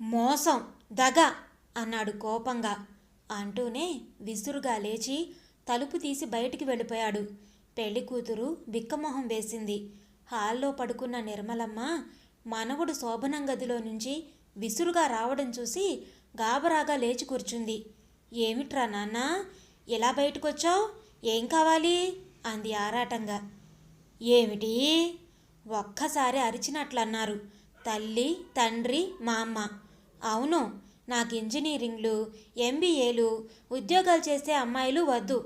మోసం దగ అన్నాడు కోపంగా. అంటూనే విసురుగా లేచి తలుపు తీసి బయటికి వెళ్ళిపోయాడు. పెళ్ళి కూతురు బిక్కమొహం వేసింది. హాల్లో పడుకున్న నిర్మలమ్మ మనవడు శోభనం గదిలో నుంచి విసురుగా రావడం చూసి గాబరాగా లేచి కూర్చుంది. ఏమిట్రా నాన్న ఇలా బయటకొచ్చావు? ఏం కావాలి? అంది ఆరాటంగా. ఏమిటి? ఒక్కసారి అరిచినట్లన్నారు. తల్లి తండ్రి మా అమ్మ. అవును నాకు ఇంజనీరింగ్లు ఎంబీఏలు ఉద్యోగాలు చేసే అమ్మాయిలు వద్దు.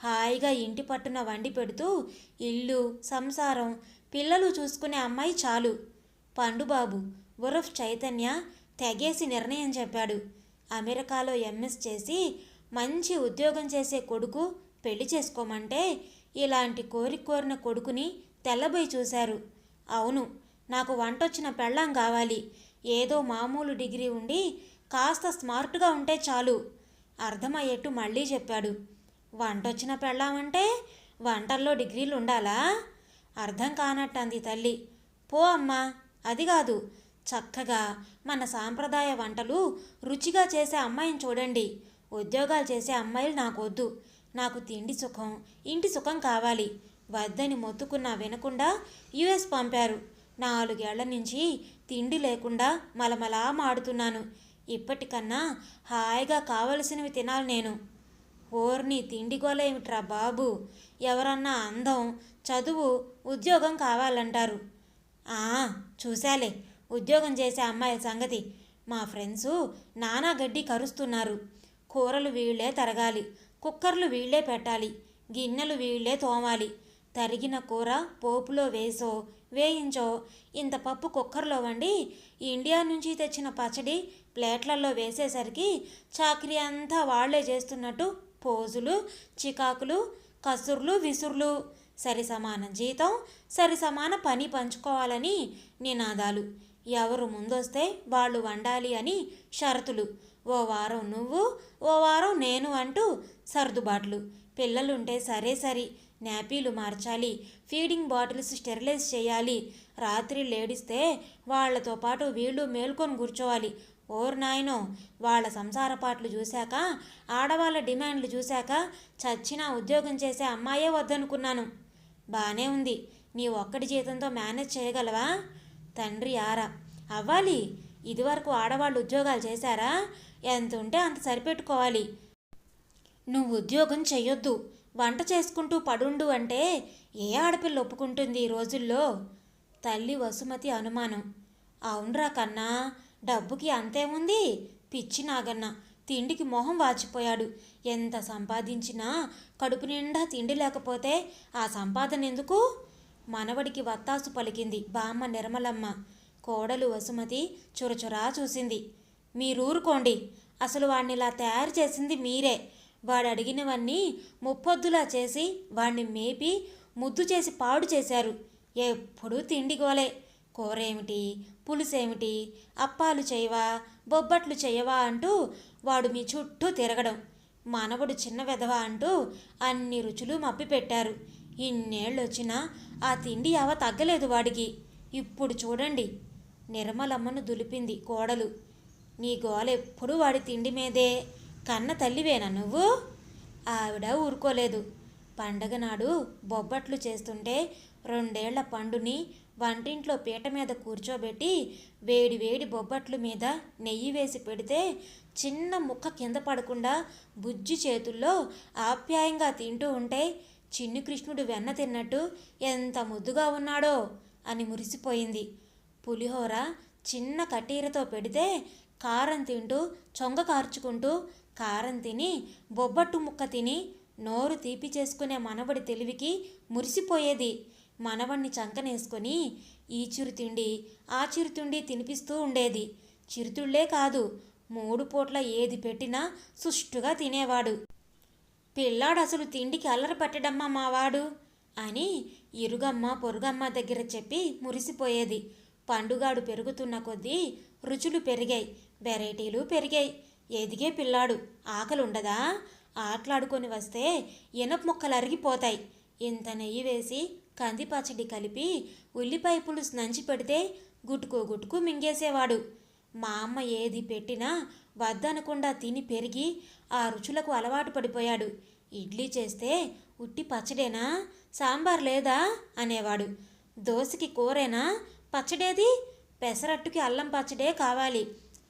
హాయిగా ఇంటి పట్టున వండి పెడుతూ ఇల్లు సంసారం పిల్లలు చూసుకునే అమ్మాయి చాలు. పండుబాబు ఉరఫ్ చైతన్య తెగేసి నిర్ణయం చెప్పాడు. అమెరికాలో ఎంఎస్ చేసి మంచి ఉద్యోగం చేసే కొడుకు పెళ్ళి చేసుకోమంటే ఇలాంటి కోరిక కోరిన కొడుకుని తెల్లబోయి చూశారు. అవును నాకు వంటొచ్చిన పెళ్ళాం కావాలి. ఏదో మామూలు డిగ్రీ ఉండి కాస్త స్మార్ట్గా ఉంటే చాలు. అర్థమయ్యేట్టు మళ్ళీ చెప్పాడు. వంటొచ్చిన పెళ్ళామంటే వంటల్లో డిగ్రీలు ఉండాలా అర్థం కానట్టంది తల్లి. పో అమ్మా. అది కాదు. చక్కగా మన సాంప్రదాయ వంటలు రుచిగా చేసే అమ్మాయిని చూడండి. ఉద్యోగాలు చేసే అమ్మాయిలు నాకు వద్దు నాకు తిండి సుఖం ఇంటి సుఖం కావాలి. వద్దని మొత్తుకున్నా వినకుండా యుఎస్ పంపారు. నాలుగేళ్ళ నుంచి తిండి లేకుండా మలమలా మాడుతున్నాను. ఇప్పటికన్నా హాయిగా కావలసినవి తినాలి నేను. ఓర్ని తిండి గోలేమిట్రా బాబు? ఎవరన్నా అందం చదువు ఉద్యోగం కావాలంటారు. ఆ చూశాలే. ఉద్యోగం చేసే అమ్మాయిల సంగతి. మా ఫ్రెండ్సు నానా గడ్డి కరుస్తున్నారు. కూరలు వీళ్ళే తరగాలి కుక్కర్లు వీళ్ళే పెట్టాలి గిన్నెలు వీళ్ళే తోమాలి. తరిగిన కూర పోపులో వేసో వేయించో. ఇంత పప్పు కుక్కర్లో వండి ఇండియా నుంచి తెచ్చిన పచ్చడి ప్లేట్లలో వేసేసరికి చాకరీ అంతా వాళ్ళే చేస్తున్నట్టు పోజులు చికాకులు కసుర్లు విసుర్లు. సరి సమాన జీతం సరి సమాన పని పంచుకోవాలని నినాదాలు. ఎవరు ముందొస్తే వాళ్ళు వండాలి అని షరతులు. ఓ వారం నువ్వు ఓ వారం నేను అంటూ సర్దుబాట్లు. పిల్లలుంటే సరే సరి. నాపీలు మార్చాలి. ఫీడింగ్ బాటిల్స్ స్టెరిలైజ్ చేయాలి. రాత్రి లేడిస్తే వాళ్ళతో పాటు వీళ్ళు మేల్కొని కూర్చోవాలి. ఓర్ నాయనో! వాళ్ళ సంసార పాటలు చూశాక ఆడవాళ్ళ డిమాండ్లు చూశాక చచ్చినా ఉద్యోగం చేసే అమ్మాయే వద్దనుకున్నాను. బానే ఉంది. నీ ఒక్కడి జీతంతో మేనేజ్ చేయగలవా? తండ్రి ఆరా. అవ్వాలి. ఇదివరకు ఆడవాళ్ళు ఉద్యోగాలు చేశారా? ఎంత ఉంటే అంత సరిపెట్టుకోవాలి. నువ్వు ఉద్యోగం చెయ్యొద్దు. వంట చేసుకుంటూ పడుండు అంటే ఏ ఆడపిల్ల ఒప్పుకుంటుంది ఈ రోజుల్లో? తల్లి వసుమతి అనుమానం. అవునరా కన్నా డబ్బుకి అంతేముంది పిచ్చి నాగన్న తిండికి మొహం వాచిపోయాడు. ఎంత సంపాదించినా కడుపు నిండా తిండి లేకపోతే ఆ సంపాదన ఎందుకు మనవడికి వత్తాసు పలికింది బామ్మ నిర్మలమ్మ. కోడలు వసుమతి చురచురా చూసింది. మీరూరుకోండి. అసలు వాడిని ఇలా తయారు చేసింది మీరే. వాడు అడిగినవన్నీ ముప్పొద్దులా చేసి వాణ్ణి మేపి ముద్దు చేసి పాడు చేశారు. ఎప్పుడూ తిండిగోలే కూరేమిటి? పులుసేమిటి? అప్పాలు చేయవా? బొబ్బట్లు చేయవా? అంటూ వాడు మీ చుట్టూ తిరగడం. మనవడు చిన్న వెధవా అంటూ అన్ని రుచులు మప్పిపెట్టారు. ఇన్నేళ్ళు వచ్చినా ఆ తిండి అవ తగ్గలేదు వాడికి. ఇప్పుడు చూడండి. నిర్మలమ్మను దులిపింది కోడలు. నీ గోలెప్పుడు వాడి తిండి మీదే. కన్న తల్లివేనా నువ్వు? ఆవిడ ఊరుకోలేదు. పండగ నాడు బొబ్బట్లు చేస్తుంటే రెండేళ్ళ పండుని వంటింట్లో పీట మీద కూర్చోబెట్టి వేడి వేడి బొబ్బట్లు మీద నెయ్యి వేసి పెడితే చిన్న ముక్క కింద పడకుండా బుజ్జి చేతుల్లో ఆప్యాయంగా తింటూ ఉంటే చిన్ని కృష్ణుడు వెన్న తిన్నట్టు ఎంత ముద్దుగా ఉన్నాడో అని మురిసిపోయింది. పులిహోర చిన్న కటీరతో పెడితే కారం తింటూ చొంగ కార్చుకుంటూ కారం తిని బొబ్బట్టు ముక్క తిని నోరు తీపి చేసుకునే మనవడి తెలివికి మురిసిపోయేది. మనవణ్ణి చంకనేసుకొని ఈ చిరుతిండి ఆ చిరుతిండి తినిపిస్తూ ఉండేది. చిరుతుళ్ళే కాదు మూడు పూట్ల ఏది పెట్టినా సుష్టుగా తినేవాడు. పిల్లాడు అసలు తిండికి అల్లరి పెట్టడమ్మా మావాడు అని ఇరుగమ్మ పొరుగమ్మ దగ్గర చెప్పి మురిసిపోయేది. పండుగాడు పెరుగుతున్న కొద్దీ రుచులు పెరిగాయి వెరైటీలు పెరిగాయి. ఎదిగే పిల్లాడు. ఆకలి ఉండదా ఆటలాడుకొని వస్తే ఇనప ముక్కలు అరిగిపోతాయి. ఇంత నెయ్యి వేసి కంది పచ్చడి కలిపి ఉల్లిపాయ పులుసు నంచి పెడితే గుట్టుకు గుటుకు మింగేసేవాడు. మా అమ్మ ఏది పెట్టినా వద్దనకుండా తిని పెరిగి ఆ రుచులకు అలవాటు పడిపోయాడు. ఇడ్లీ చేస్తే ఉట్టి పచ్చడేనా? సాంబార్ లేదా? అనేవాడు. దోశకి కూరేనా? పచ్చడేది? పెసరట్టుకి అల్లం పచ్చడే కావాలి.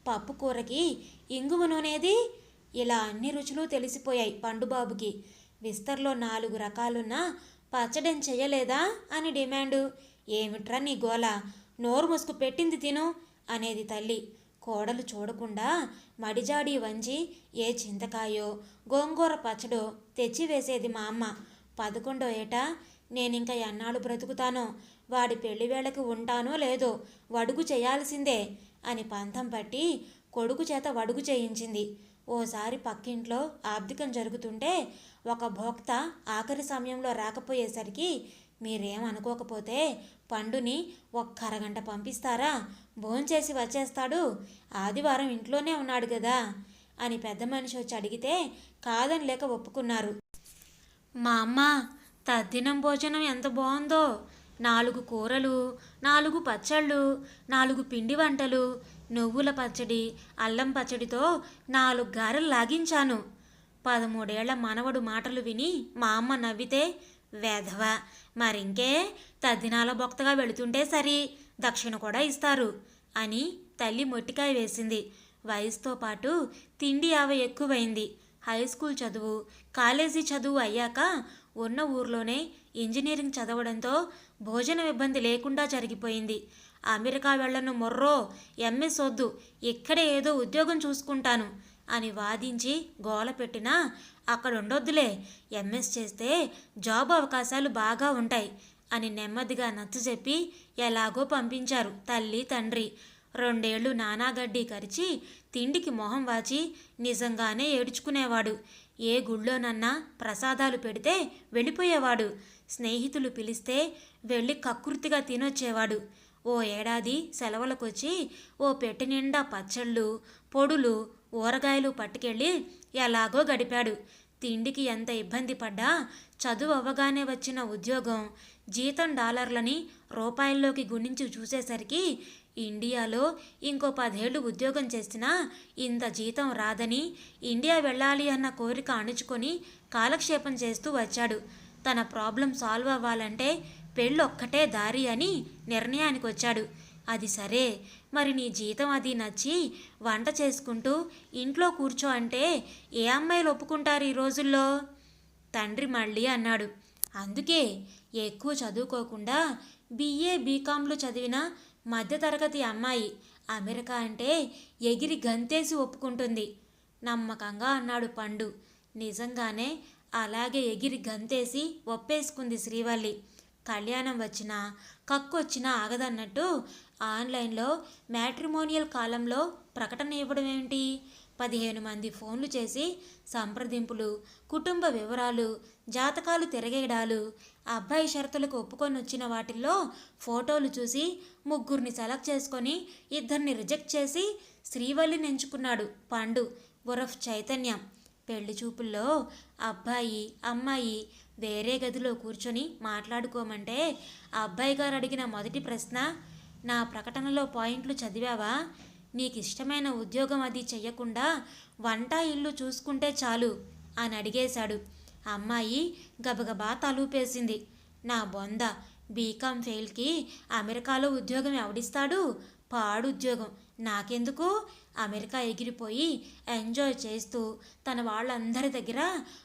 పప్పు కూరకి ఇంగువ నూనెది? ఇలా అన్ని రుచులు తెలిసిపోయాయి పండుబాబుకి. విస్తర్లో నాలుగు రకాలున్న పచ్చడేం చెయ్యలేదా? అని డిమాండు. ఏమిట్రా నీ గోల? నోరు ముసుగు పెట్టింది తిను అనేది తల్లి. కోడలు చూడకుండా మడిజాడి వంచి ఏ చింతకాయో గోంగూర పచ్చడో తెచ్చి వేసేది మా అమ్మ. పదకొండో ఏట నేనింక ఎన్నాళ్ళు బ్రతుకుతానో వాడి పెళ్ళి వేళకి ఉంటానో లేదో వడుగు చేయాల్సిందే. అని పంతం పట్టి కొడుకు చేత వడుగు చేయించింది. ఓసారి పక్కింట్లో ఆబ్దికం జరుగుతుంటే ఒక భోక్త ఆఖరి సమయంలో రాకపోయేసరికి మీరేం అనుకోకపోతే పండుని ఒక్క అరగంట పంపిస్తారా? భోంచేసి వచ్చేస్తాడు. ఆదివారం ఇంట్లోనే ఉన్నాడు కదా అని పెద్ద మనిషి వచ్చి అడిగితే కాదని లేక ఒప్పుకున్నారు. మా అమ్మ తద్దినం భోజనం ఎంత బాగుందో నాలుగు కూరలు నాలుగు పచ్చళ్ళు నాలుగు పిండి వంటలు నువ్వుల పచ్చడి అల్లం పచ్చడితో నాలుగు గారెలు లాగించాను. పదమూడేళ్ళ మనవడు మాటలు విని మా అమ్మ నవ్వితే వేధవ మరింకే తద్దినాల బొక్తగా వెళుతుంటే సరి దక్షిణ కూడా ఇస్తారు అని తల్లి మొట్టికాయ వేసింది. వయసుతో పాటు తిండి ఆవ ఎక్కువైంది. హై స్కూల్ చదువు కాలేజీ చదువు అయ్యాక ఉన్న ఊర్లోనే ఇంజనీరింగ్ చదవడంతో భోజనం ఇబ్బంది లేకుండా జరిగిపోయింది. అమెరికా వెళ్ళను మొర్రో ఎంఎస్ వద్దు ఇక్కడే ఏదో ఉద్యోగం చూసుకుంటాను అని వాదించి గోల పెట్టినా అక్కడ ఉండొద్దులే ఎంఎస్ చేస్తే జాబ్ అవకాశాలు బాగా ఉంటాయి అని నెమ్మదిగా నచ్చ చెప్పి ఎలాగో పంపించారు తల్లి తండ్రి. రెండేళ్ళు నానాగడ్డి కరిచి తిండికి మొహం వాచి నిజంగానే ఏడ్చుకునేవాడు. ఏ గుళ్ళోనన్నా ప్రసాదాలు పెడితే వెళ్ళిపోయేవాడు. స్నేహితులు పిలిస్తే వెళ్ళి కకృతిగా తినొచ్చేవాడు. ఓ ఏడాది సెలవులకొచ్చి ఓ పెట్టి నిండా పచ్చళ్ళు పొడులు ఊరగాయలు పట్టుకెళ్ళి ఎలాగో గడిపాడు. తిండికి ఎంత ఇబ్బంది పడ్డా చదువు అవ్వగానే వచ్చిన ఉద్యోగం జీతం డాలర్లని రూపాయల్లోకి గుణించి చూసేసరికి ఇండియాలో ఇంకో పదేళ్ళు ఉద్యోగం చేసినా ఇంత జీతం రాదని ఇండియా వెళ్ళాలి అన్న కోరిక అణుచుకొని కాలక్షేపం చేస్తూ వచ్చాడు. తన ప్రాబ్లం సాల్వ్ అవ్వాలంటే పెళ్ళొక్కటే దారి అని నిర్ణయానికి వచ్చాడు అది సరే మరి నీ జీతం అది నచ్చి వంట చేసుకుంటూ ఇంట్లో కూర్చో అంటే ఏ అమ్మాయిలు ఒప్పుకుంటారు ఈ రోజుల్లో? తండ్రి మళ్ళీ అన్నాడు. అందుకే ఎక్కువ చదువుకోకుండా బీఏ బీకాంలు చదివిన మధ్యతరగతి అమ్మాయి అమెరికా అంటే ఎగిరి గంతేసి ఒప్పుకుంటుంది. నమ్మకంగా అన్నాడు పండు. నిజంగానే అలాగే ఎగిరి గంతేసి ఒప్పేసుకుంది శ్రీవల్లి. కళ్యాణం వచ్చినా కక్కొచ్చినా ఆగదన్నట్టు ఆన్లైన్లో మ్యాట్రిమోనియల్ కాలంలో ప్రకటన ఇవ్వడం ఏమిటి? పదిహేను మంది ఫోన్లు చేసి సంప్రదింపులు కుటుంబ వివరాలు జాతకాలు తిరగేయడాలు అబ్బాయి షరతులకు ఒప్పుకొని వచ్చిన వాటిల్లో ఫోటోలు చూసి ముగ్గురిని సెలెక్ట్ చేసుకొని ఇద్దరిని రిజెక్ట్ చేసి శ్రీవల్లిని ఎంచుకున్నాడు పండు ఉరఫ్ చైతన్యం. పెళ్ళి చూపుల్లో అబ్బాయి అమ్మాయి వేరే గదిలో కూర్చొని మాట్లాడుకోమంటే ఆ అబ్బాయి గారు అడిగిన మొదటి ప్రశ్న నా ప్రకటనలో పాయింట్లు చదివావా? నీకు ఇష్టమైన ఉద్యోగం అది చెయ్యకుండా వంట ఇల్లు చూసుకుంటే చాలు అని అడిగేశాడు. అమ్మాయి గబగబా తలూపేసింది. నా బొంద బీకామ్ ఫెయిల్కి అమెరికాలో ఉద్యోగం ఎవడిస్తాడు? పాడు ఉద్యోగం నాకెందుకు? అమెరికా ఎగిరిపోయి ఎంజాయ్ చేస్తూ తన వాళ్ళందరి దగ్గర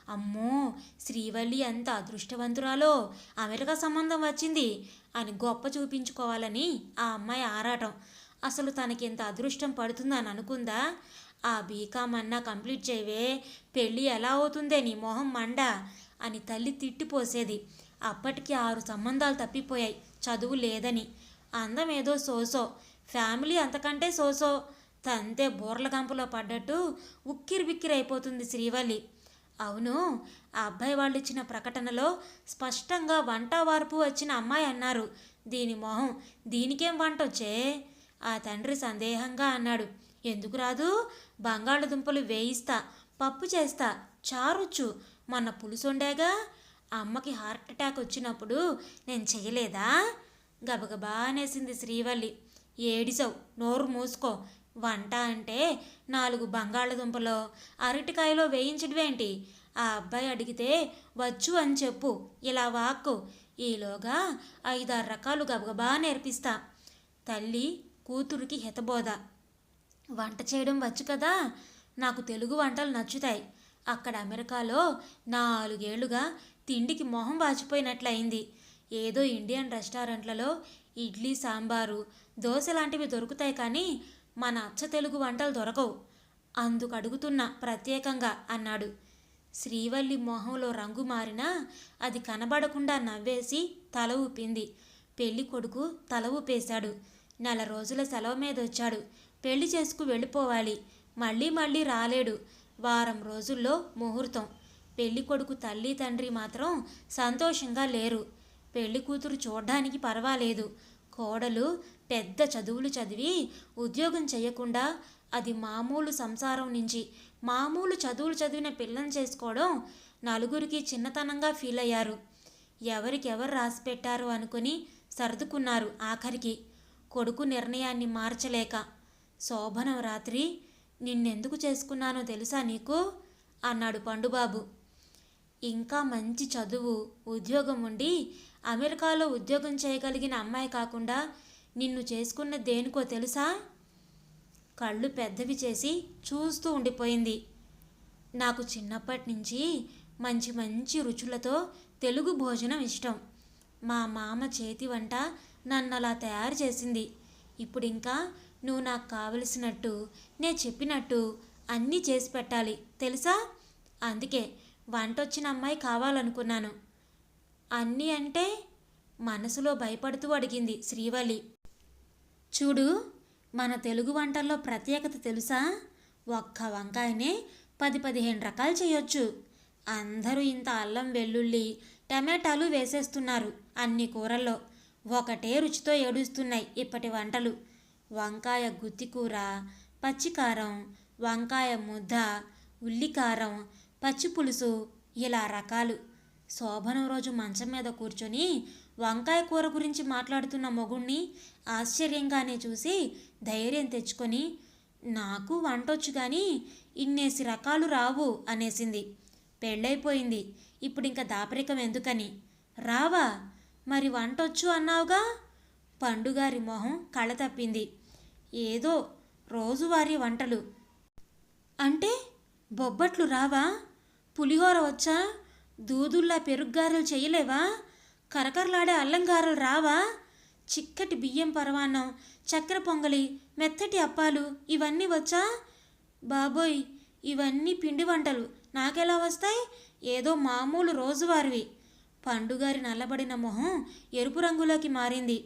అమ్మో శ్రీవల్లి ఎంత అదృష్టవంతురాలో అమెరికా సంబంధం వచ్చింది అని గొప్ప చూపించుకోవాలని ఆ అమ్మాయి ఆరాటం. అసలు తనకి ఇంత అదృష్టం పడుతుందని అనుకుందా? ఆ బీకామ్ అన్నా కంప్లీట్ చేయవే పెళ్ళి ఎలా అవుతుందే నీ మొహం మండ అని తల్లి తిట్టిపోసేది అప్పటికి ఆరు సంబంధాలు తప్పిపోయాయి. చదువు లేదని. అందం ఏదో సోసో. ఫ్యామిలీ అంతకంటే సోసో. తంతే బోర్ల గంపలో పడ్డట్టు ఉక్కిరి బిక్కిరి అయిపోతుంది శ్రీవల్లి. అవును ఆ అబ్బాయి వాళ్ళు ఇచ్చిన ప్రకటనలో స్పష్టంగా వంట వార్పు వచ్చిన అమ్మాయి అన్నారు. దీని మొహం దీనికేం వంట వచ్చే ఆ తండ్రి సందేహంగా అన్నాడు. ఎందుకు రాదు? బంగాళదుంపలు వేయిస్తా పప్పు చేస్తా చారుచ్చు. మొన్న పులుసుండేగా? అమ్మకి హార్ట్ అటాక్ వచ్చినప్పుడు నేను చేయలేదా? గబగబా అనేసింది శ్రీవల్లి. ఏడిసావు నోరు మూసుకో. వంట అంటే నాలుగు బంగాళదుంపలో అరటికాయలో వేయించడమేంటి? ఆ అబ్బాయి అడిగితే వచ్చు అని చెప్పు ఇలా వాక్కు. ఈలోగా ఐదారు రకాలు గబగబా నేర్పిస్తా. తల్లి కూతురికి హితబోధ. వంట చేయడం వచ్చు కదా? నాకు తెలుగు వంటలు నచ్చుతాయి. అక్కడ అమెరికాలో నాలుగేళ్ళుగా తిండికి మొహం వాచిపోయినట్లయింది. ఏదో ఇండియన్ రెస్టారెంట్లలో ఇడ్లీ సాంబారు దోశ లాంటివి దొరుకుతాయి కానీ మన అచ్చ తెలుగు వంటలు దొరకవు. అందుకు అడుగుతున్నా ప్రత్యేకంగా అన్నాడు. శ్రీవల్లి మొహంలో రంగు మారినా అది కనబడకుండా నవ్వేసి తల ఊపింది. పెళ్ళి కొడుకు తల ఊపేశాడు. నెల రోజుల సెలవు మీద వచ్చాడు పెళ్ళి చేసుకు వెళ్ళిపోవాలి. మళ్ళీ మళ్ళీ రాలేడు. వారం రోజుల్లో ముహూర్తం. పెళ్ళి కొడుకు తల్లి తండ్రి మాత్రం సంతోషంగా లేరు. పెళ్ళి కూతురు చూడ్డానికి పర్వాలేదు. కోడలు పెద్ద చదువులు చదివి ఉద్యోగం చేయకుండా అది మామూలు సంసారం నుంచి మామూలు చదువులు చదివిన పిల్లని చేసుకోవడం నలుగురికి చిన్నతనంగా ఫీల్ అయ్యారు. ఎవరికెవరు రాసి పెట్టారు అనుకుని సర్దుకున్నారు ఆఖరికి. కొడుకు నిర్ణయాన్ని మార్చలేక శోభనం రాత్రి నిన్నెందుకు చేసుకున్నానో తెలుసా నీకు? అన్నాడు పండుబాబు. ఇంకా మంచి చదువు ఉద్యోగం ఉండి అమెరికాలో ఉద్యోగం చేయగలిగిన అమ్మాయి కాకుండా నిన్ను చేసుకున్న దేనికో తెలుసా? కళ్ళు పెద్దవి చేసి చూస్తూ ఉండిపోయింది. నాకు చిన్నప్పటి నుంచి మంచి మంచి రుచులతో తెలుగు భోజనం ఇష్టం. మా మామ చేతి వంట నన్ను అలా తయారు చేసింది. ఇప్పుడు ఇంకా నువ్వు నాకు కావలసినట్టు నేను చెప్పినట్టు అన్నీ చేసి పెట్టాలి. తెలుసా? అందుకే వంట వచ్చిన అమ్మాయి కావాలనుకున్నాను. అన్నీ అంటే మనసులో భయపడుతూ అడిగింది శ్రీవల్లి. చూడు మన తెలుగు వంటల్లో ప్రత్యేకత తెలుసా? ఒక్క వంకాయనే పది పదిహేను రకాలు చేయొచ్చు. అందరూ ఇంత అల్లం వెల్లుల్లి టమాటాలు వేసేస్తున్నారు అన్ని కూరల్లో. ఒకటే రుచితో ఏడుస్తున్నాయి ఇప్పటి వంటలు. వంకాయ గుత్తికూర పచ్చికారం వంకాయ ముద్ద ఉల్లికారం పచ్చి పులుసు ఇలా రకాలు. శోభనం రోజు మంచం మీద కూర్చొని వంకాయ కూర గురించి మాట్లాడుతున్న మొగుణ్ణి ఆశ్చర్యంగానే చూసి ధైర్యం తెచ్చుకొని నాకు వంటొచ్చు కానీ ఇన్నేసి రకాలు రావు అనేసింది. పెళ్ళైపోయింది ఇప్పుడు ఇంకా దాపరికం ఎందుకని? రావా. మరి వంటొచ్చు అన్నావుగా? పండుగారి మొహం కళ తప్పింది. ఏదో రోజువారీ వంటలు. అంటే బొబ్బట్లు రావా? పులిహోర వచ్చా? దూదుల్లా పెరుగ్గారెలు చేయలేవా కరకరలాడే అల్లంగారలు రావా? చిక్కటి బియ్యం పరవాన్నం చక్కెర పొంగలి మెత్తటి అప్పాలు ఇవన్నీ వచ్చా? బాబోయ్ ఇవన్నీ పిండి వంటలు. నాకెలా వస్తాయి? ఏదో మామూలు రోజువారివి. పండుగారి నల్లబడిన మొహం ఎరుపు రంగులోకి మారింది.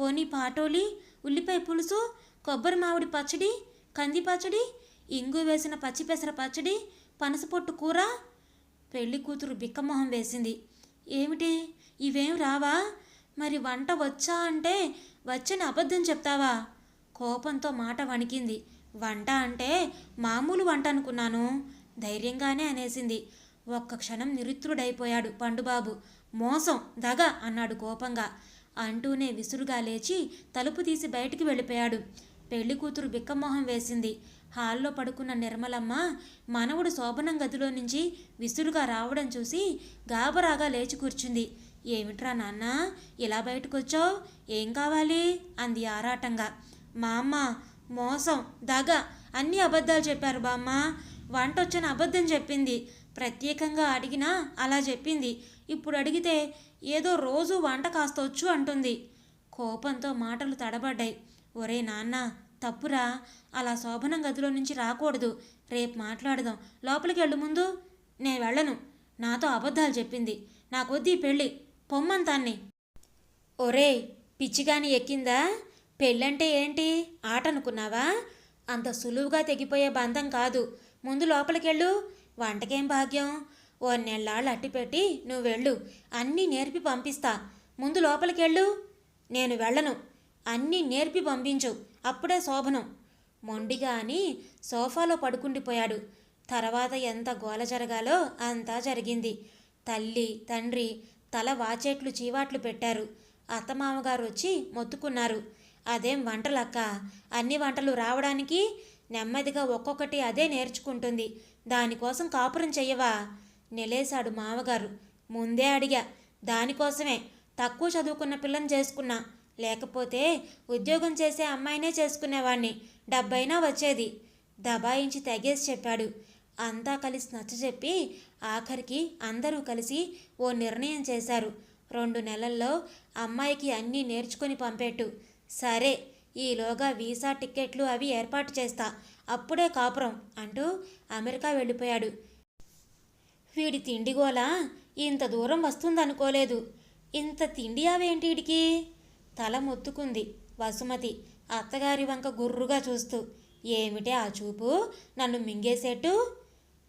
పోనీ పాటోలి ఉల్లిపాయ పులుసు కొబ్బరి మామిడి పచ్చడి కంది పచ్చడి ఇంగు వేసిన పచ్చిపెసర పచ్చడి పనసపొట్టు కూర? పెళ్ళి కూతురు బిక్కమొహం వేసింది. ఏమిటి? ఇవేం రావా? మరి వంట వచ్చా అంటే వచ్చని అబద్ధం చెప్తావా? కోపంతో మాట వణికింది. వంట అంటే మామూలు వంట అనుకున్నాను. ధైర్యంగానే అనేసింది. ఒక్క క్షణం నిరుత్రుడైపోయాడు పండుబాబు. మోసం దగ అన్నాడు కోపంగా. అంటూనే విసురుగా లేచి తలుపు తీసి బయటికి వెళ్ళిపోయాడు. పెళ్ళి కూతురు బిక్కమొహం వేసింది. హాల్లో పడుకున్న నిర్మలమ్మ మనవడు శోభనం గదిలో నుంచి విసురుగా రావడం చూసి గాబరాగా లేచి కూర్చుంది. ఏమిట్రా నాన్న ఇలా బయటకొచ్చావు? ఏం కావాలి? అంది ఆరాటంగా. మా అమ్మ మోసం దగ అన్ని అబద్ధాలు చెప్పారు బామ్మ. వంట వచ్చని అబద్ధం చెప్పింది. ప్రత్యేకంగా అడిగినా అలా చెప్పింది. ఇప్పుడు అడిగితే ఏదో రోజు వంట కాస్త వచ్చు అంటుంది. కోపంతో మాటలు తడబడ్డాయి. ఒరే నాన్న తప్పురా. అలా శోభనం గదిలో నుంచి రాకూడదు. రేపు మాట్లాడదాం. లోపలికి వెళ్ళు ముందు. నేను వెళ్ళను. నాతో అబద్ధాలు చెప్పింది. నాకొద్ది ఈ పెళ్ళి. పొమ్మంతాన్ని. ఒరే పిచ్చిగాని ఎక్కిందా? పెళ్ళంటే ఏంటి? ఆట అనుకున్నావా అంత సులువుగా తెగిపోయే బంధం కాదు. ముందు లోపలికెళ్ళు వంటకేం భాగ్యం? ఓ నెల్లాళ్ళు అట్టిపెట్టి నువ్వు వెళ్ళు. అన్నీ నేర్పి పంపిస్తా. ముందు లోపలికెళ్ళు నేను వెళ్ళను. అన్నీ నేర్పి పంపించు. అప్పుడే శోభనం. మొండిగా అని సోఫాలో పడుకుండిపోయాడు తర్వాత ఎంత గోల జరగాలో అంతా జరిగింది. తల్లి తండ్రి తల వాచేట్లు చీవాట్లు పెట్టారు. అత్తమామగారు వచ్చి మొత్తుకున్నారు. అదేం వంటలక్క అన్ని వంటలు రావడానికి? నెమ్మదిగా ఒక్కొక్కటి అదే నేర్చుకుంటుంది. దానికోసం కాపురం చెయ్యవా? నిలేశాడు మామగారు. ముందే అడిగా. దానికోసమే. తక్కువ చదువుకున్న పిల్లని చేసుకున్నా. లేకపోతే ఉద్యోగం చేసే అమ్మాయినే చేసుకునేవాణ్ణి. డబ్బైనా వచ్చేది. దబాయించి తెగేసి చెప్పాడు. అంతా కలిసి నచ్చజెప్పి ఆఖరికి అందరూ కలిసి ఓ నిర్ణయం చేశారు. రెండు నెలల్లో అమ్మాయికి అన్నీ నేర్చుకొని పంపేట్టు. సరే ఈలోగా వీసా టిక్కెట్లు అవి ఏర్పాటు చేస్తా. అప్పుడే కాపురం అంటూ అమెరికా వెళ్ళిపోయాడు. వీడి తిండిగోలా ఇంత దూరం వస్తుందనుకోలేదు. ఇంత తిండి అవేంటి వీడికి తల మొత్తుకుంది వసుమతి. అత్తగారి వంక గుర్రుగా చూస్తూ ఏమిటే ఆ చూపు? నన్ను మింగేసేట్టు?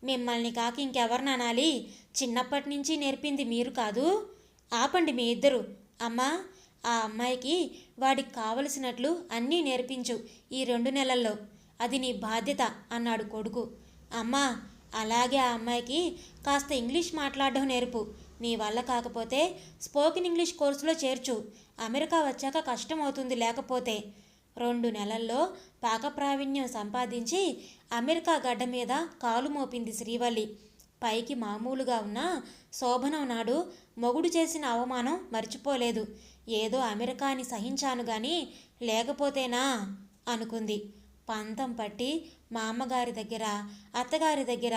మిమ్మల్ని కాక ఇంకెవరిననాలి చిన్నప్పటి నుంచి నేర్పింది మీరు కాదు? ఆపండి మీ ఇద్దరు. అమ్మా ఆ అమ్మాయికి వాడికి కావలసినట్లు అన్నీ నేర్పించు ఈ రెండు నెలల్లో. అది నీ బాధ్యత అన్నాడు కొడుకు. అమ్మా అలాగే ఆ అమ్మాయికి కాస్త ఇంగ్లీష్ మాట్లాడడం నేర్పు. నీ వల్ల కాకపోతే స్పోకెన్ ఇంగ్లీష్ కోర్సులో చేర్చు. అమెరికా వచ్చాక కష్టం అవుతుంది లేకపోతే. రెండు నెలల్లో పాక ప్రావీణ్యం సంపాదించి అమెరికా గడ్డ మీద కాలు మోపింది శ్రీవల్లి. పైకి మామూలుగా ఉన్న శోభనం నాడు మొగుడు చేసిన అవమానం మర్చిపోలేదు. ఏదో అమెరికాని సహించాను గాని లేకపోతేనా? అనుకుంది. పంతం పట్టి మా అమ్మగారి దగ్గర అత్తగారి దగ్గర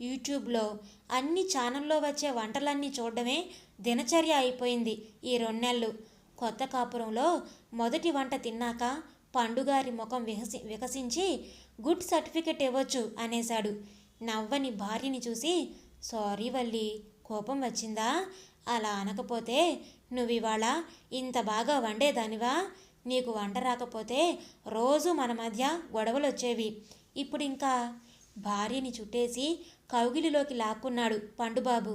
యూట్యూబ్లో అన్ని ఛానల్లో వచ్చే వంటలన్నీ చూడడమే దినచర్య అయిపోయింది ఈ రెండు నెలలు కొత్త కాపురంలో మొదటి వంట తిన్నాక పండుగారి ముఖం వికసి వికసించి గుడ్ సర్టిఫికెట్ ఇవ్వచ్చు అనేశాడు. నవ్వని భార్యని చూసి సారీ వల్లి కోపం వచ్చిందా? అలా అనకపోతే నువ్వు ఇవాళ ఇంత బాగా వండేదానివా? నీకు వంట రాకపోతే రోజు మన మధ్య గొడవలు వచ్చేవి ఇప్పుడు ఇంకా భార్యని చుట్టేసి కౌగిలిలోకి లాక్కున్నాడు పండుబాబు.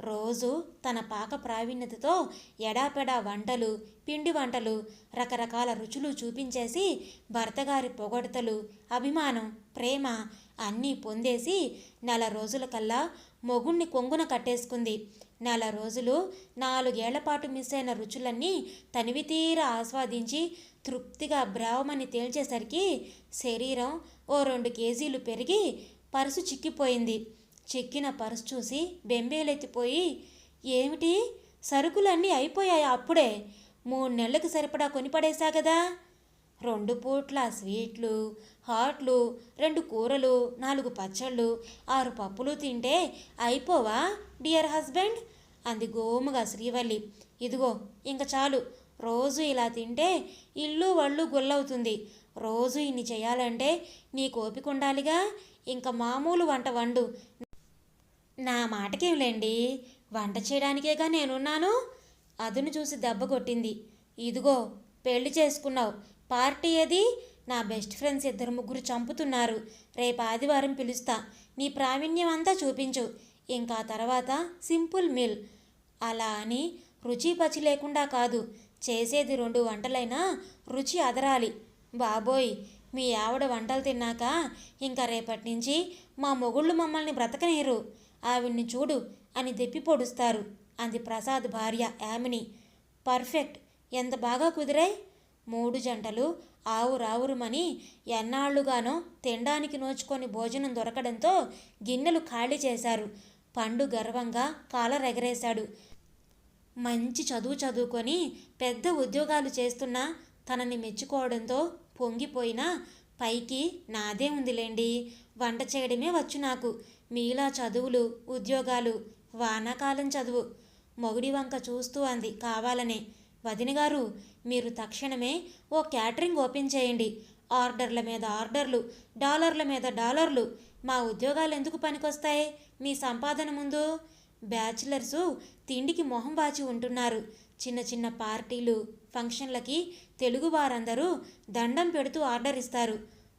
రోజు తన పాక ప్రావీణ్యతతో ఎడాపెడా వంటలు పిండి వంటలు రకరకాల రుచులు చూపించేసి భర్తగారి పొగడతలు అభిమానం ప్రేమ అన్నీ పొందేసి నెల రోజుల కల్లా మొగుణ్ణి కొంగున కట్టేసుకుంది. నెల రోజులు నాలుగేళ్ళపాటు మిస్ అయిన రుచులన్నీ తనివితీర ఆస్వాదించి తృప్తిగా బ్రావమని తేల్చేసరికి శరీరం ఓ రెండు కేజీలు పెరిగి పరుసు చిక్కిపోయింది. చెక్కిన పరుసు చూసి బెంబేలెత్తిపోయి ఏమిటి? సరుకులన్నీ అయిపోయాయి అప్పుడే? మూడు నెలలకు సరిపడా కొనిపడేశా కదా రెండు పూట్ల స్వీట్లు హాట్లు రెండు కూరలు నాలుగు పచ్చళ్ళు ఆరు పప్పులు తింటే అయిపోవా డియర్ హస్బెండ్? అంది గోముగా శ్రీవల్లి. ఇదిగో ఇంక చాలు. రోజు ఇలా తింటే ఇల్లు వళ్ళు గుల్లవుతుంది. రోజు ఇన్ని చేయాలంటే నీ ఓపిక ఉండాలిగా ఇంకా మామూలు వంట వండు. నా మాటకేంలేండి వంట చేయడానికేగా నేనున్నాను? అదును చూసి దెబ్బ కొట్టింది. ఇదిగో పెళ్ళి చేసుకున్నావు. పార్టీ ఏది? నా బెస్ట్ ఫ్రెండ్స్ ఇద్దరు ముగ్గురు చంపుతున్నారు. రేపు ఆదివారం పిలుస్తా. నీ ప్రావీణ్యం అంతా చూపించు. ఇంకా తర్వాత సింపుల్ మీల్. అలా అని రుచి పచి లేకుండా కాదు. చేసేది రెండు వంటలైనా రుచి అదరాలి. బాబోయ్ మీ ఆవిడ వంటలు తిన్నాక ఇంకా రేపటి నుంచి మా మొగుళ్ళు మమ్మల్ని బ్రతకనీరు ఆవిడ్ని చూడు అని దెప్పి పొడుస్తారు. అంది ప్రసాద్ భార్య యామిని. పర్ఫెక్ట్. ఎంత బాగా కుదిరాయి? మూడు జంటలు ఆవు రావురుమని ఎన్నాళ్ళుగానో తినడానికి నోచుకొని భోజనం దొరకడంతో గిన్నెలు ఖాళీ చేశారు. పండు గర్వంగా కాలరెగరేశాడు. మంచి చదువు చదువుకొని పెద్ద ఉద్యోగాలు చేస్తున్నా తనని మెచ్చుకోవడంతో పొంగిపోయినా పైకి నాదే ఉందిలేండి. వంట చేయడమే వచ్చు నాకు. మీలా చదువులు ఉద్యోగాలు వానాకాలం చదువు. మొగుడి వంక చూస్తూ అంది కావాలనే. వదిన గారు మీరు తక్షణమే ఓ క్యాటరింగ్ ఓపెన్ చేయండి. ఆర్డర్ల మీద ఆర్డర్లు డాలర్ల మీద డాలర్లు. మా ఉద్యోగాలు ఎందుకు పనికొస్తాయి? మీ సంపాదన ముందు. బ్యాచిలర్సు తిండికి మొహం బాచి ఉంటున్నారు. చిన్న చిన్న పార్టీలు ఫంక్షన్లకి తెలుగు వారందరూ దండం పెడుతూ ఆర్డర్ ఇస్తారు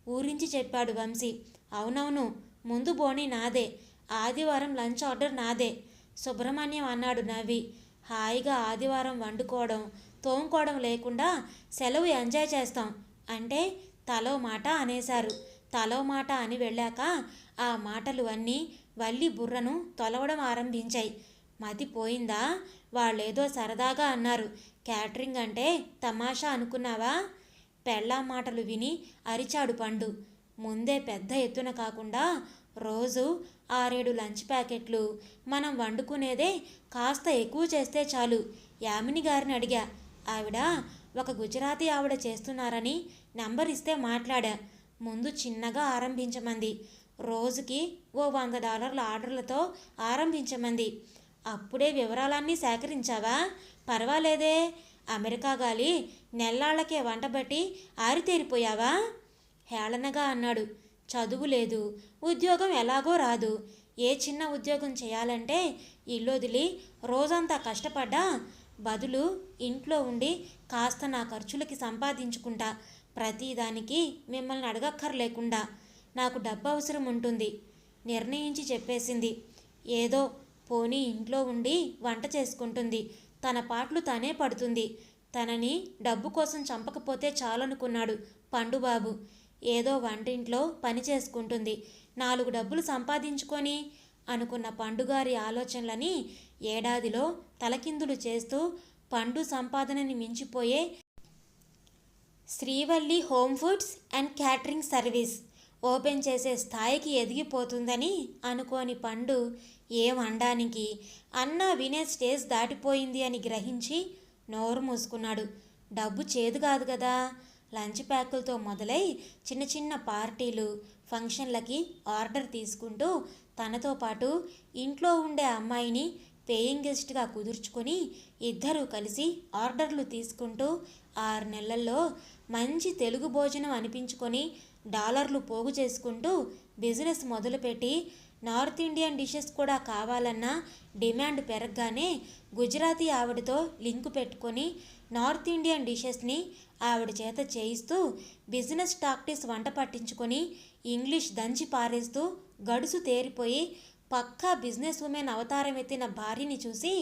ఊరించి చెప్పాడు వంశీ. అవునవును ముందు బోని నాదే. ఆదివారం లంచ్ ఆర్డర్ నాదే. సుబ్రహ్మణ్యం అన్నాడు నవ్వి. హాయిగా ఆదివారం వండుకోవడం తోముకోవడం లేకుండా సెలవు ఎంజాయ్ చేస్తాం అంటే తలో మాట అనేశారు. తలో మాట అని వెళ్ళాక ఆ మాటలు అన్నీ వల్లి బుర్రను తొలవడం ఆరంభించాయి. మతి పోయిందా? వాళ్ళేదో సరదాగా అన్నారు. క్యాటరింగ్ అంటే తమాషా అనుకున్నావా? పెళ్ళా మాటలు విని అరిచాడు పండు. ముందే పెద్ద ఎత్తున కాకుండా రోజు ఆరేడు లంచ్ ప్యాకెట్లు. మనం వండుకునేదే కాస్త ఎక్కువ చేస్తే చాలు యామిని గారిని అడిగా. ఆవిడ ఒక గుజరాతీ ఆవిడ చేస్తున్నారని నంబర్ ఇస్తే మాట్లాడా. ముందు చిన్నగా ఆరంభించమంది. రోజుకి ఓ వంద డాలర్ల ఆర్డర్లతో ఆరంభించమంది. అప్పుడే వివరాలన్నీ సేకరించావా? పర్వాలేదే. అమెరికా గాలి నెల్లాళ్ళకే వంటబట్టి ఆరితేరిపోయావా? హేళనగా అన్నాడు. చదువు లేదు ఉద్యోగం ఎలాగో రాదు. ఏ చిన్న ఉద్యోగం చేయాలంటే ఇల్లు వదిలి రోజంతా కష్టపడ్డా బదులు ఇంట్లో ఉండి కాస్త నా ఖర్చులకి సంపాదించుకుంటా. ప్రతిదానికి మిమ్మల్ని అడగక్కర్లేకుండా నాకు డబ్బు అవసరం ఉంటుంది నిర్ణయించి చెప్పేసింది. ఏదో పోనీ ఇంట్లో ఉండి వంట చేసుకుంటుంది. తన పాటలు తానే పడుతుంది. తనని డబ్బు కోసం చంపకపోతే చాలనుకున్నాడు పండుబాబు. ఏదో వంటింట్లో పని చేసుకుంటుంది. నాలుగు డబ్బులు సంపాదించుకొని అనుకున్న పండుగారి ఆలోచనలని ఏడాదిలో తలకిందులు చేస్తూ పండు సంపాదనని మించిపోయే Srivalli home foods and catering service open చేసే స్థాయికి ఎదిగిపోతుందని అనుకోని పండు ఏం అనడానికి అన్నా వినే స్టేజ్ దాటిపోయింది అని గ్రహించి నోరు మూసుకున్నాడు. డబ్బు చేదు కాదు కదా. లంచ్ ప్యాకులతో మొదలై చిన్న చిన్న పార్టీలు ఫంక్షన్లకి ఆర్డర్ తీసుకుంటూ తనతో పాటు ఇంట్లో ఉండే అమ్మాయిని పేయింగ్ గెస్ట్గా కుదుర్చుకొని ఇద్దరూ కలిసి ఆర్డర్లు తీసుకుంటూ ఆరు నెలల్లో మంచి తెలుగు భోజనం అనిపించుకొని డాలర్లు పోగు చేసుకుంటూ బిజినెస్ మొదలుపెట్టి నార్త్ ఇండియన్ డిషెస్ కూడా కావాలన్న డిమాండ్ పెరగగానే గుజరాతీ ఆవిడతో లింకు పెట్టుకొని నార్త్ ఇండియన్ డిషెస్ని ఆవిడ చేత చేయిస్తూ బిజినెస్ టాక్టిస్ వంట పట్టించుకొని ఇంగ్లీష్ దంచి పారేస్తూ గడుసు తేరిపోయి పక్కా బిజినెస్ ఉమెన్ అవతారం ఎత్తిన భార్యని చూసి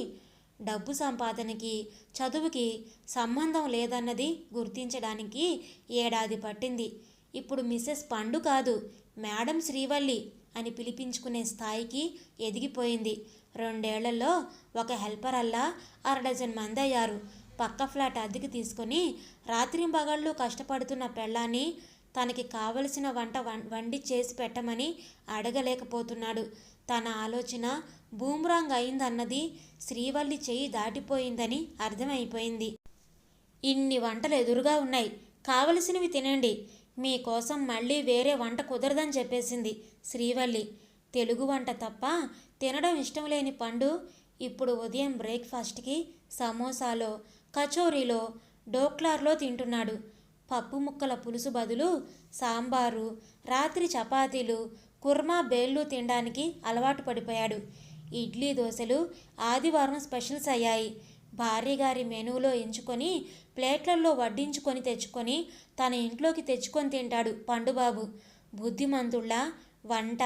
డబ్బు సంపాదనకి చదువుకి సంబంధం లేదన్నది గుర్తించడానికి ఏడాది పట్టింది. ఇప్పుడు మిస్సెస్ పండు కాదు మేడం శ్రీవల్లి అని పిలిపించుకునే స్థాయికి ఎదిగిపోయింది. రెండేళ్ళలో ఒక హెల్పర్ అల్లా అర డజన్ మంది అయ్యారు. పక్క ఫ్లాట్ అద్దెకి తీసుకొని రాత్రింబగళ్ళు కష్టపడుతున్న పెళ్ళాన్ని తనకి కావలసిన వంట వం- వండి చేసి పెట్టమని అడగలేకపోతున్నాడు. తన ఆలోచన బూమ్రాంగ్ అయిందన్నది శ్రీవల్లి చెయ్యి దాటిపోయిందని అర్థమైపోయింది. ఇన్ని వంటలు ఎదురుగా ఉన్నాయి. కావలసినవి తినండి. మీకోసం మళ్ళీ వేరే వంట కుదరదని చెప్పేసింది శ్రీవల్లి. తెలుగు వంట తప్ప తినడం ఇష్టం లేని పండు ఇప్పుడు ఉదయం బ్రేక్ఫాస్ట్కి సమోసాలో కచోరీలో డోక్లార్లో తింటున్నాడు. పప్పు ముక్కల పులుసు బదులు సాంబారు రాత్రి చపాతీలు కుర్మా బేళ్ళు తినడానికి అలవాటు పడిపోయాడు. ఇడ్లీ దోశలు ఆదివారం స్పెషల్స్ అయ్యాయి. భార్య గారి మెనూలో ఎంచుకొని ప్లేట్లలో వడ్డించుకొని తెచ్చుకొని తన ఇంట్లోకి తెచ్చుకొని తింటాడు పండుబాబు. బుద్ధిమంతుళ్ళ వంట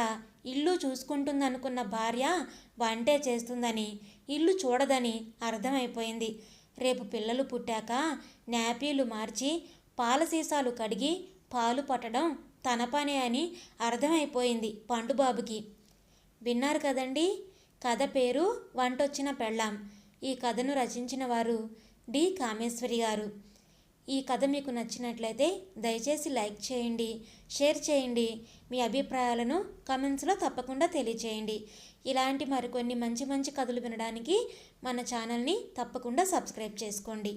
ఇల్లు చూసుకుంటుందనుకున్న భార్య వంటే చేస్తుందని ఇల్లు చూడదని అర్థమైపోయింది. రేపు పిల్లలు పుట్టాక నాపీలు మార్చి పాల సీసాలు కడిగి పాలు పట్టడం తన పనే అని అర్థమైపోయింది పండుబాబుకి. విన్నారు కదండి? కథ పేరు వంటొచ్చిన పెళ్ళాం. ఈ కథను రచించిన వారు డి. కామేశ్వరి గారు. ఈ కథ మీకు నచ్చినట్లయితే దయచేసి లైక్ చేయండి షేర్ చేయండి. మీ అభిప్రాయాలను కమెంట్స్లో తప్పకుండా తెలియచేయండి. ఇలాంటి మరికొన్ని మంచి మంచి కథలు వినడానికి మన ఛానల్ని తప్పకుండా సబ్స్క్రైబ్ చేసుకోండి.